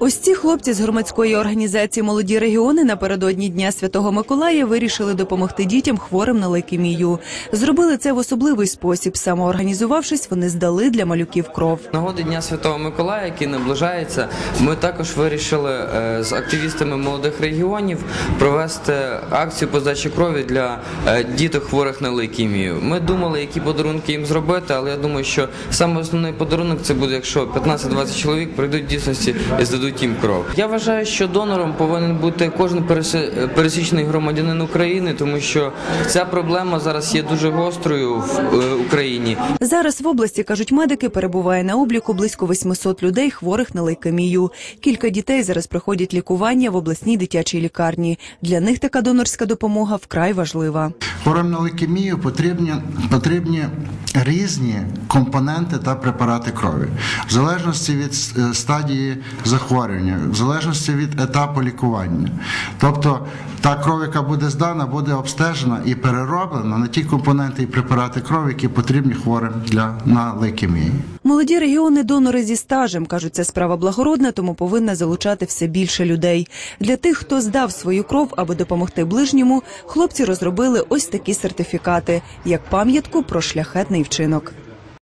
Ось ці хлопці з громадської організації Молоді регіони напередодні Дня Святого Миколая вирішили допомогти дітям хворим на лейкемію. Зробили це в особливий спосіб. Самоорганізувавшись, вони здали для малюків кров. Нагоди Дня Святого Миколая, який наближається, ми також вирішили е, з активістами молодих регіонів провести акцію по здачі крові для е, діток хворих на лейкемію. Ми думали, які подарунки їм зробити, але я думаю, що саме основний подарунок це буде, якщо 15-20 чоловік прийдуть дійсності і здадуть їм кров. Я вважаю, що донором повинен бути кожен пересічний громадянин України, тому що ця проблема зараз є дуже гострою в е, Україні. Зараз в області кажуть медики, перебуває на обліку близько 800 людей хворих на лейкемію. Кілька дітей зараз проходять лікування в обласній дитячій лікарні. Для них така донорська допомога вкрай важлива. Хворим на лейкемію потрібні, потрібні різні компоненти та препарати крові, в залежності від е, стадії захворювання, в залежності від етапу лікування. Тобто та кров, яка буде здана, буде обстежена і перероблена на ті компоненти і препарати крові, які потрібні хворим для на лейкемію. Молоді регіони донори зі стажем кажуть, це справа благородна, тому повинна залучати все більше людей. Для тих, хто здав свою кров, аби допомогти ближньому, хлопці розробили ось такі сертифікати як пам'ятку про шляхетний вчинок.